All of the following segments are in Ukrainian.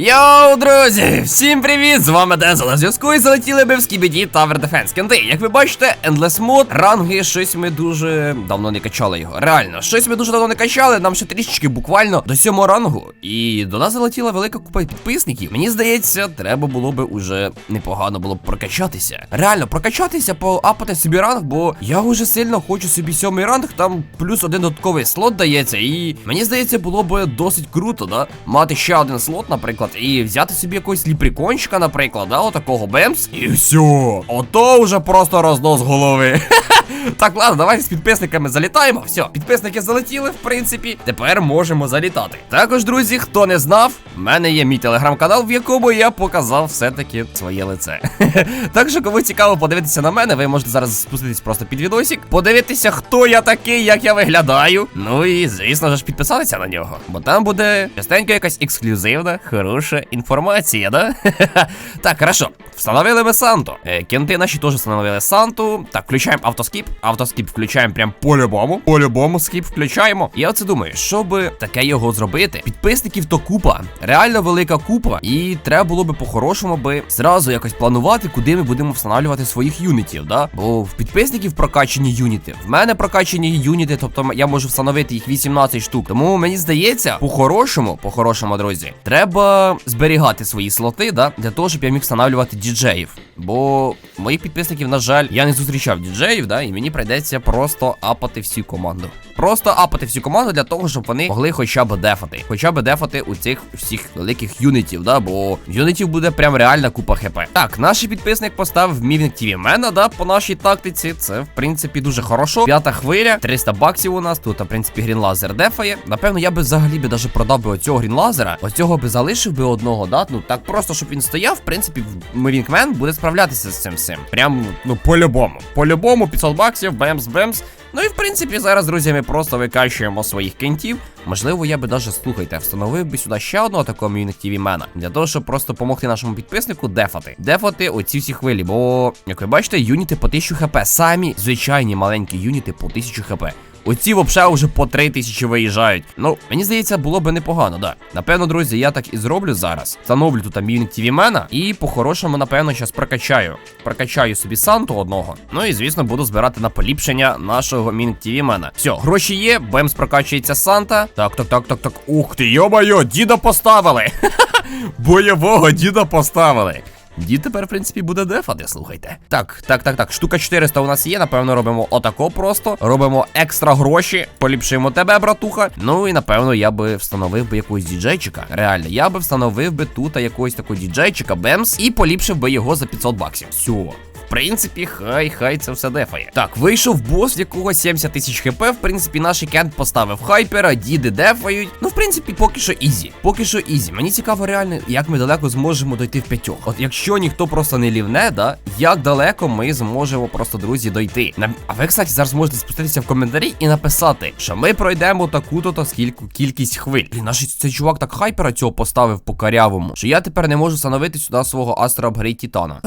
Йоу, друзі! Всім привіт! З вами Дензел на зв'язку і залетіли ми в Скібіді Tower Defense. Кенти, як ви бачите, Endless Mode, ранги, щось ми дуже давно не качали його. Реально, щось ми дуже давно не качали, нам ще трішечки буквально до сьомого рангу. І до нас залетіла велика купа підписників. Мені здається, треба було би уже непогано було б прокачатися. Реально, прокачатися, поапати собі ранг, бо я вже сильно хочу собі сьомий ранг, там плюс один додатковий слот дається. І мені здається, було б досить круто, да? Мати ще один слот, наприклад, і взяти собі якогось ліприкончика, наприклад, да, отакого бемс. І все. Ото вже просто рознос голови. Так, ладно, давайте з підписниками залітаємо. Все, підписники залетіли, в принципі. Тепер можемо залітати. Також, друзі, хто не знав, в мене є мій телеграм-канал, в якому я показав все-таки своє лице. так що, кому цікаво подивитися на мене, ви можете зараз спуститись просто під відосик, подивитися, хто я такий, як я виглядаю. Ну і, звісно ж, підписатися на нього. Бо там буде частенько якась ексклюзивна, хороша інформація, да? так, хорошо. Встановили ми Санту. Е, кенти наші теж встановили Санту. Так, включаємо автоскіп. Автоскіп включаємо прям по-любому. По-любому скіп включаємо. Я оце думаю, щоб таке його зробити. Підписників то купа. Реально велика купа. І треба було би по-хорошому би зразу якось планувати, куди ми будемо встановлювати своїх юнітів, да? Бо в підписників прокачані юніти. В мене прокачані юніти, тобто я можу встановити їх 18 штук. Тому мені здається, по-хорошому, по-хорошому, друзі, треба зберігати свої слоти, да, для того, щоб я міг встановлювати діджеїв. Бо моїх підписників, на жаль, я не зустрічав діджеїв, да, і мені прийдеться просто апати всю команду. Просто апати всю команду для того, щоб вони могли хоча б дефати. Хоча б дефати у цих всіх великих юнітів, да, бо юнітів буде прям реальна купа хп. Так, наш підписник поставив Мівінг TV Мена, да, по нашій тактиці. Це, в принципі, дуже хорошо. П'ята хвиля, 300 баксів у нас. Тут, в принципі, грін лазер дефає. Напевно, я би взагалі би даже продав би оцього грін лазера. Оцього би залишив би одного, да. Ну так просто, щоб він стояв, в принципі, Мівінгмен буде справлятися з цим всім. Прям, ну, по-любому. По-любому, 500 баксів, бемс-бемс. Ну і в принципі, зараз, друзі, ми просто викачуємо своїх кентів. Можливо, я би даже, слухайте, встановив би сюди ще одного такого Unity мена для того, щоб просто допомогти нашому підписнику дефати. Дефати оці всі хвилі. Бо, як ви бачите, юніти по 1000 хп. Самі звичайні маленькі юніти по 1000 хп. Оці вообще вже по 3000 виїжджають. Ну, мені здається, було би непогано, да. Напевно, друзі, я так і зроблю зараз. Встановлю тут Unity TV мена і по-хорошому, напевно, зараз прокачаю. Прокачаю собі Санту одного. Ну і звісно, буду збирати на поліпшення нашого Unity TV мена. Все, гроші є, Бемс прокачується Санта. Так, так, так, так, так. Ух ти, йо-моє, діда поставили. Бойового діда поставили. Дід тепер, в принципі, буде дефати, слухайте. Так, так, так, так. Штука 400 у нас є. Напевно, робимо отако просто. Робимо екстра гроші. Поліпшимо тебе, братуха. Ну і напевно я би встановив би якогось діджейчика. Реально, я би встановив би тут якогось такого діджейчика Бемс і поліпшив би його за 500 баксів. Все. Принципі, хай, хай це все дефає. Так, вийшов бос, в якого 70 тисяч хп. В принципі, наш кент поставив хайпера, діди дефають. Ну, в принципі, поки що ізі. Поки що ізі. Мені цікаво, реально, як ми далеко зможемо дойти в п'ятьох. От якщо ніхто просто не лівне, да, як далеко ми зможемо просто, друзі, дойти. А ви, кстати, зараз можете спуститися в коментарі і написати, що ми пройдемо таку-то та скільки кількість хвиль. Блін, наш цей чувак так хайпера цього поставив по карявому, що я тепер не можу встановити сюди свого Астра Титана.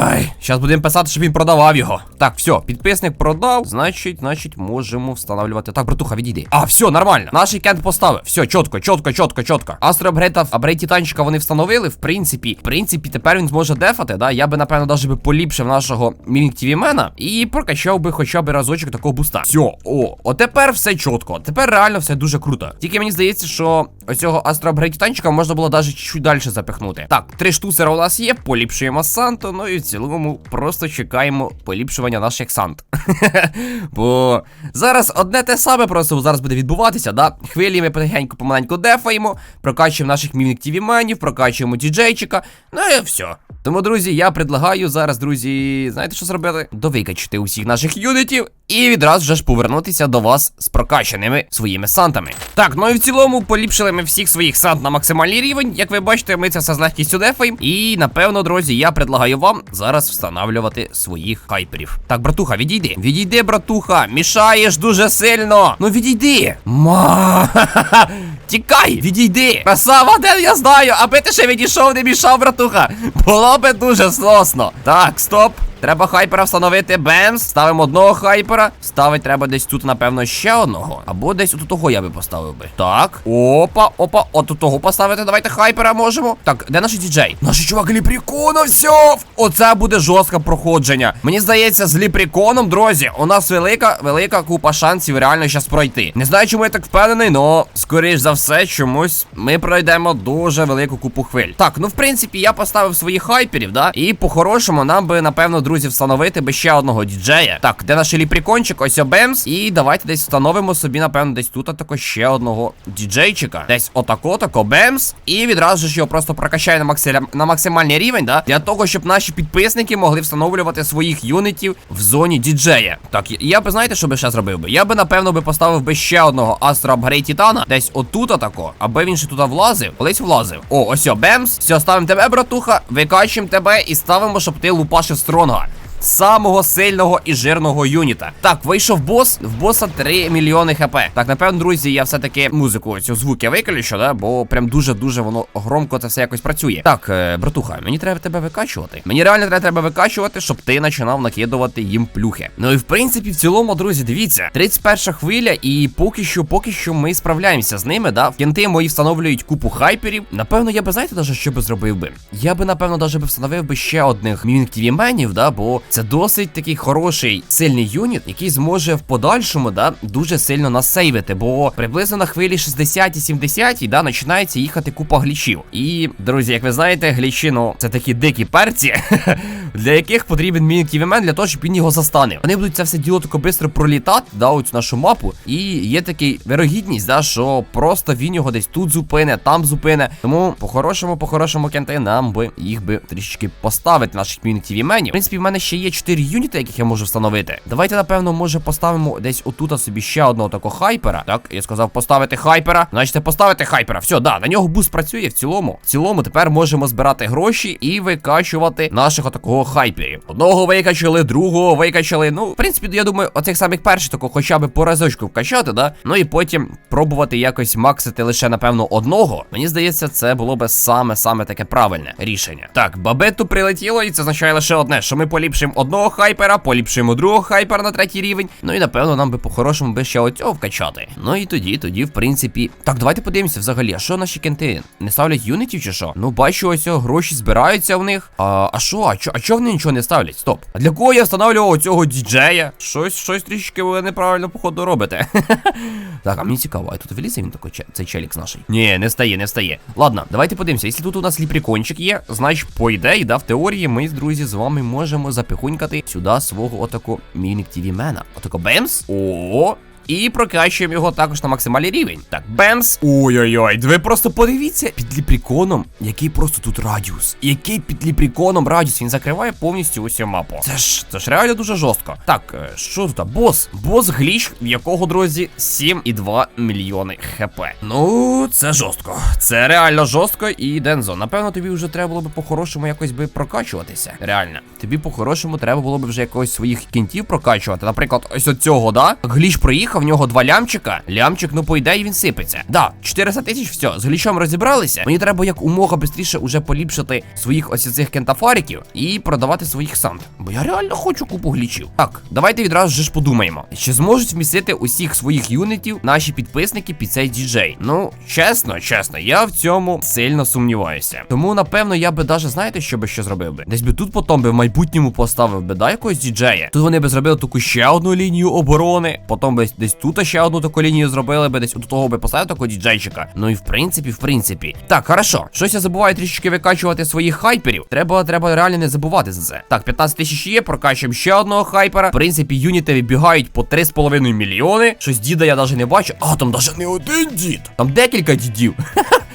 Ай, зараз будемо писати, щоб він продавав його. Так, все, підписник продав. Значить, значить, можемо встановлювати. Так, братуха, відійди. А, все, нормально. Наш кент поставив. Все, чітко, чітко, чітко, чітко. Астро Апгрейд, апгрейд Титанчика вони встановили. В принципі, в принципі, тепер він зможе дефати. Да? Я би, напевно, навіть би поліпшив нашого Мінік Тівімена і прокачав би хоча б разочок такого буста. Все, о, отепер все чітко. Тепер реально все дуже круто. Тільки мені здається, що оцього Астро Апгрейд Титанчика можна було навіть чуть далі запихнути. Так, три штусера у нас є, поліпшуємо Санту, ну і в цілому просто чекаємо поліпшування наших Сант. Бо зараз одне те саме просто зараз буде відбуватися, да? Хвилі ми потихеньку помаленьку дефаємо, прокачуємо наших мівник тівіменів, прокачуємо діджейчика, ну і все. Тому, друзі, я предлагаю зараз, друзі, знаєте, що зробити? Довикачити усіх наших юнітів і відразу ж повернутися до вас з прокачаними своїми сантами. Так, ну і в цілому поліпшили ми всіх своїх сант на максимальний рівень. Як ви бачите, ми це все з легкістю дефаємо. І напевно, друзі, я предлагаю вам зараз встановлювати своїх хайперів. Так, братуха, відійди. Відійди, братуха. Мішаєш дуже сильно. Ну відійди. Ма. Тікай, відійди. Красава, де я знаю, аби ти ще відійшов, не мішав, братуха. Було би дуже сносно. Так, стоп. Треба хайпера встановити. Бемс. Ставимо одного хайпера. Ставить треба десь тут, напевно, ще одного. Або десь от того я би поставив би. Так. Опа, опа, от того поставити. Давайте хайпера можемо. Так, де наш діджей? Наш чувак ліпріконовся. Оце буде жорстке проходження. Мені здається, з ліпріконом, друзі, у нас велика, велика купа шансів реально щас пройти. Не знаю, чому я так впевнений, але скоріш за все, чомусь ми пройдемо дуже велику купу хвиль. Так, ну в принципі, я поставив своїх хайперів, да? І по-хорошому нам би, напевно, друзі, встановити би ще одного діджея. Так, де наш ліпрікончик? Ось обемс. І давайте десь встановимо собі, напевно, десь тут також ще одного діджейчика. Десь отако, тако бемс. І відразу ж його просто прокачаю на, максиля... на максимальний рівень, да? Для того, щоб наші підписники могли встановлювати своїх юнітів в зоні діджея. Так, я, би знаєте, що би ще зробив би? Я би, напевно, би поставив би ще одного Астро Апгрейд Титана. Десь отут атако. Аби він ще туди влазив. Колись влазив. О, ось бемс. Все, ставимо тебе, братуха. Викачуємо тебе і ставимо, щоб ти лупашив стронга. Самого сильного і жирного юніта. Так, вийшов бос. В боса 3 мільйони хп. Так, напевно, друзі, я все-таки музику цю звук я виключу, да? Бо прям дуже-дуже воно громко це все якось працює. Так, е, братуха, мені треба тебе викачувати. Мені реально треба тебе викачувати, щоб ти починав накидувати їм плюхи. Ну і в принципі, в цілому, друзі, дивіться, 31 хвиля, і поки що, поки що ми справляємося з ними, да. Кінти мої встановлюють купу хайперів. Напевно, я би знаєте, даже що би зробив би. Я би, напевно, даже би встановив би ще одних мімінг тівіменів, да, бо це досить такий хороший сильний юніт, який зможе в подальшому, да, дуже сильно нас сейвити, бо приблизно на хвилі 60-70, да, починається їхати купа глічів. І, друзі, як ви знаєте, глічі, ну, це такі дикі перці, для яких потрібен мімінг тівімен для того, щоб він його застанив. Вони будуть це все діло тако швидко пролітати, да, оцю нашу мапу. І є такий вирогідність, да, що просто він його десь тут зупине, там зупине. Тому по-хорошому, по-хорошому кенти нам би їх би трішечки поставити, наших мімінг тівіменів. В принципі, в мене ще є 4 юніти, яких я можу встановити. Давайте, напевно, може поставимо десь отут собі ще одного такого хайпера. Так, я сказав поставити хайпера. Значить, поставити хайпера. Все, да, на нього буст працює в цілому. В цілому тепер можемо збирати гроші і викачувати наших отакого хайперів. Одного викачали, другого викачали. Ну, в принципі, я думаю, оцих самих перших такого хоча б по разочку вкачати, да? Ну і потім пробувати якось максити лише, напевно, одного. Мені здається, це було би саме-саме таке правильне рішення. Так, бабету прилетіло, і це означає лише одне, що ми поліпшимо одного хайпера, поліпшуємо другого хайпера на третій рівень. Ну і напевно нам би по-хорошому би ще оцього вкачати. Ну і тоді, тоді, в принципі. Так, давайте подивимося взагалі, а що наші кенти? Не ставлять юнітів чи що? Ну, бачу, ось гроші збираються в них. А а що? А чо, а чого вони нічого не ставлять? Стоп. А для кого я встановлював оцього діджея? Щось, щось трішки ви неправильно, походу, робите. так, а мені цікаво, а тут вилізе він такий, цей челікс наший? Ні, не встає, не встає. Ладно, давайте подивимося. Якщо тут у нас ліпрікончик є, значить, по ідеї, да, в теорії ми, друзі, з вами можемо запихунькати сюди свого отако мінік тівімена. Отако бемс. О, і прокачуємо його також на максимальний рівень. Так, бемс. Ой-ой-ой, ви просто подивіться під ліпріконом, який просто тут радіус. Який під ліпріконом радіус. Він закриває повністю усю мапу. Це ж це ж реально дуже жорстко. Так, е, що тут? Бос. Бос гліч, в якого, друзі, 7,2 мільйони хп. Ну, це жорстко. Це реально жорстко. І Дензо, напевно, тобі вже треба було би по-хорошому якось би прокачуватися. Реально. Тобі по-хорошому треба було б вже якогось своїх кінтів прокачувати. Наприклад, ось от цього, да? Гліч приїхав в нього два лямчика. Лямчик, ну по ідеї він сипеться. Да, 400 тисяч, все, з глічом розібралися. Мені треба як умога швидше уже поліпшити своїх ось цих кентафариків і продавати своїх санд. Бо я реально хочу купу глічів. Так, давайте відразу же ж подумаємо, чи зможуть вмістити усіх своїх юнітів наші підписники під цей діджей. Ну, чесно, чесно, я в цьому сильно сумніваюся. Тому, напевно, я би даже, знаєте, що би ще зробив би? Десь би тут потім би в майбутньому поставив би, да, якогось діджея. Тут вони би зробили таку ще одну лінію оборони, потім би десь тут ще одну таку лінію зробили би, десь у того би поставив такого діджейчика. Ну і в принципі, в принципі. Так, хорошо. Щось я забуваю трішечки викачувати своїх хайперів. Треба, треба реально не забувати за це. Так, 15 тисяч є, прокачуємо ще одного хайпера. В принципі, юніти вибігають по 3,5 мільйони. Щось діда я навіть не бачу. А, там навіть не один дід. Там декілька дідів.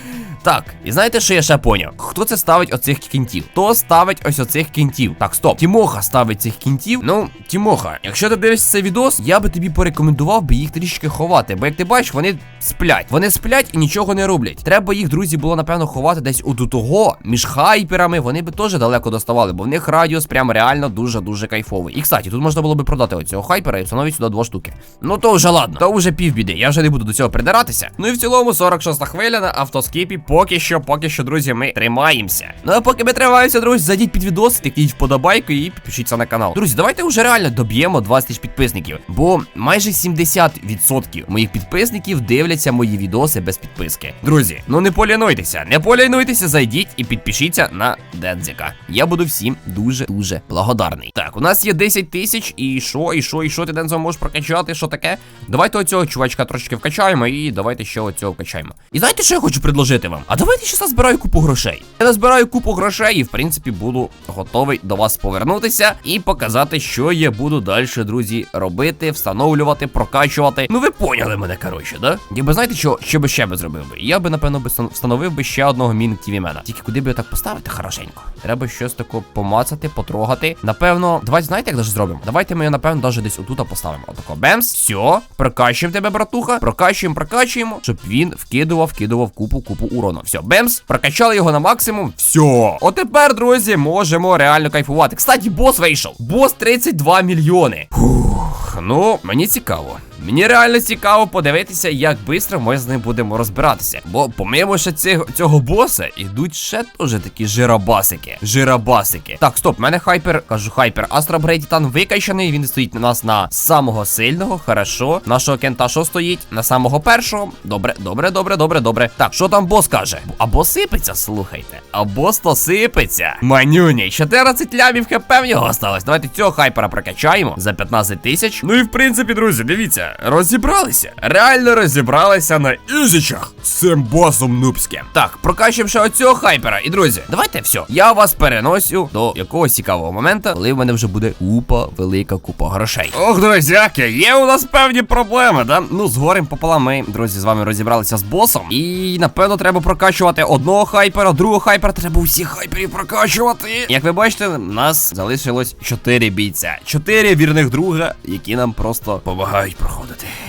Так, і знаєте, що я ще поняв? Хто це ставить оцих кінтів? Хто ставить ось оцих кінтів? Так, стоп. Тімоха ставить цих кінтів. Ну, Тімоха, якщо ти дивишся цей відос, я би тобі порекомендував би їх трішки ховати. Бо як ти бачиш, вони сплять. Вони сплять і нічого не роблять. Треба їх, друзі, було напевно ховати десь у того, між хайперами. Вони би теж далеко доставали, бо в них радіус прям реально дуже-дуже кайфовий. І кстати, тут можна було би продати оцього хайпера і встановити сюди два штуки. Ну то вже ладно, то вже півбіди. Я вже не буду до цього придиратися. Ну і в цілому 46 хвиля на автоскіпі поки що, поки що, друзі, ми тримаємося. Ну а поки ми тримаємося, друзі, зайдіть під відос, тикніть вподобайку і підпишіться на канал. Друзі, давайте вже реально доб'ємо 20 тисяч підписників. Бо майже 70% моїх підписників дивляться мої відоси без підписки. Друзі, ну не полінуйтеся, не полінуйтеся, зайдіть і підпишіться на Дензика. Я буду всім дуже дуже благодарний. Так, у нас є 10 тисяч, і що, і що, і що ти Дензо можеш прокачати? Що таке? Давайте оцього чувачка трошечки вкачаємо, і давайте ще оцього вкачаємо. І знаєте, що я хочу предложити вам? А давайте ще назбираю купу грошей. Я назбираю купу грошей і, в принципі, буду готовий до вас повернутися і показати, що я буду далі, друзі, робити, встановлювати, прокачувати. Ну ви поняли мене, коротше, да? Я знаєте, що, що би ще би зробив би? Я би, напевно, би встановив би ще одного мін тівімена. Тільки куди би його так поставити хорошенько. Треба щось таке помацати, потрогати. Напевно, давайте знаєте, як даже зробимо? Давайте ми його, напевно, даже десь отут поставимо. Отако. Бемс. Все, прокачуємо тебе, братуха. Прокачуємо, прокачуємо, щоб він вкидував, вкидував купу, купу урону. Все, бемс, прокачали його на максимум. Все. Отепер, друзі, можемо реально кайфувати. Кстати, бос вийшов. Бос 32 мільйони. Фух, ну, мені цікаво. Мені реально цікаво подивитися, як швидко ми з ним будемо розбиратися. Бо помимо ще цього, цього боса ідуть ще теж такі жиробасики. Жиробасики. Так, стоп, мене хайпер, кажу хайпер. Астра Брей Титан викачаний. Він стоїть у нас на самого сильного. Хорошо. Нашого кента що стоїть? На самого першого. Добре, добре, добре, добре, добре. Так, що там бос каже? Або сипеться, слухайте. А бос то сипеться. Манюні, 14 лямів хп в нього осталось. Давайте цього хайпера прокачаємо за 15 тисяч. Ну і в принципі, друзі, дивіться, розібралися. Реально розібралися на ізічах з цим босом нубським. Так, прокачуємо оцього хайпера. І друзі, давайте все. Я вас переносю до якогось цікавого моменту, коли в мене вже буде купа, велика купа грошей. Ох, друзяки, є у нас певні проблеми, да? Ну, з горем пополам ми, друзі, з вами розібралися з босом. І напевно треба прокачувати одного хайпера, другого хайпера. Треба усіх хайперів прокачувати. Як ви бачите, нас залишилось 4 бійця. 4 вірних друга, які нам просто допомагають проходити.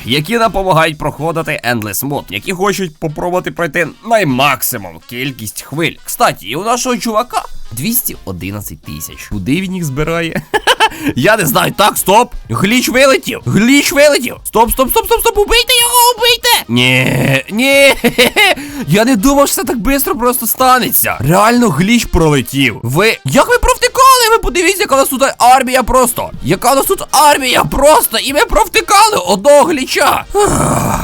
Які допомагають проходити Endless Mode, які хочуть попробувати пройти наймаксимум кількість хвиль. Кстати, і у нашого чувака 211 тисяч. Куди він їх збирає? Я не знаю. Так, стоп. Гліч вилетів. Гліч вилетів. Стоп, стоп, стоп, стоп, стоп. Убийте його, убийте. Ні, ні. Я не думав, що це так швидко просто станеться. Реально гліч пролетів. Ви. Як ви провтикали? Ви подивіться, яка у нас тут армія просто. Яка у нас тут армія просто. І ми провтикали одного гліча. Ах.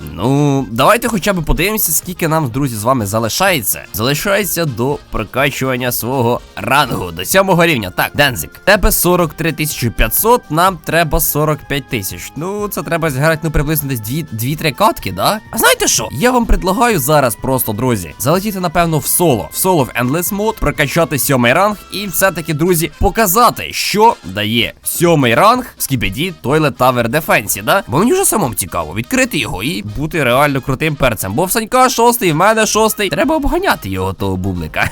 Ну, давайте хоча б подивимося, скільки нам, друзі, з вами залишається. Залишається до прокачування свого рангу до сьомого рівня. Так, Дензик, тебе 43 500, нам треба 45 тисяч. Ну, це треба зіграти, ну, приблизно десь 2-3 катки, да? А знаєте що? Я вам предлагаю зараз просто, друзі, залетіти, напевно, в соло. В соло в Endless Mode, прокачати сьомий ранг і все-таки, друзі, показати, що дає сьомий ранг в Скібеді Toilet Tower Defense, да? Бо мені вже самому цікаво відкрити його і бути реально крутим перцем. Бо в Санька шостий, в мене шостий. Треба обганяти його того бублика.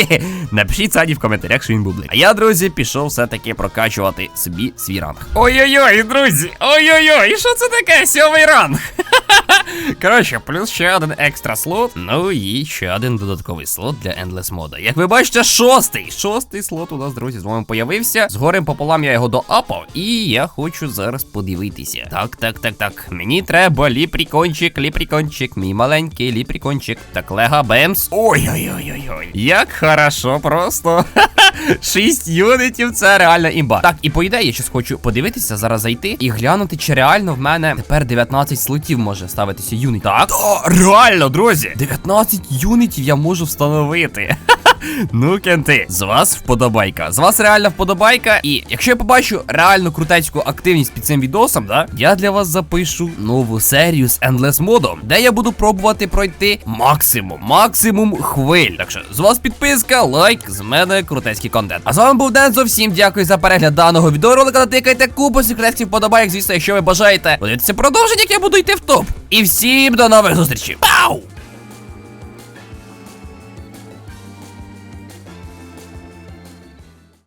Напишіть Сані в коментарях, що він бублик. А я, друзі, пішов все-таки прокачувати собі свій ранг. Ой-ой-ой, друзі! Ой-ой-ой, що це таке? Сьомий ранг? Коротше, плюс ще один екстра слот. Ну і ще один додатковий слот для Endless мода. Як ви бачите, шостий. Шостий слот у нас, друзі, з вами появився. З горем пополам я його доапав. І я хочу зараз подивитися. Так, так, так, так. Мені треба ліпрікончик, ліпрікончик, мій маленький ліпрікончик. Так, лега бемс. Ой-ой-ой-ой-ой. Як хорошо, просто. Шість юнітів, це реально імба. Так, і по ідеї, я щас хочу подивитися, зараз зайти і глянути, чи реально в мене тепер 19 слотів може ставитися юніт. Так, О, реально, друзі! 19 юнітів я можу встановити. Ну, кенти, з вас вподобайка. З вас реально вподобайка. І якщо я побачу реально крутецьку активність під цим відосом, да, я для вас запишу нову серію з Endless модом, де я буду пробувати пройти максимум, максимум хвиль. Так що з вас підписка, лайк, з мене крутецький контент. А з вами був Дензо. Всім дякую за перегляд даного відеоролика. Натикайте купу секретів вподобайок, звісно, якщо ви бажаєте подивитися продовження, як я буду йти в топ. І всім до нових зустрічей. Пау!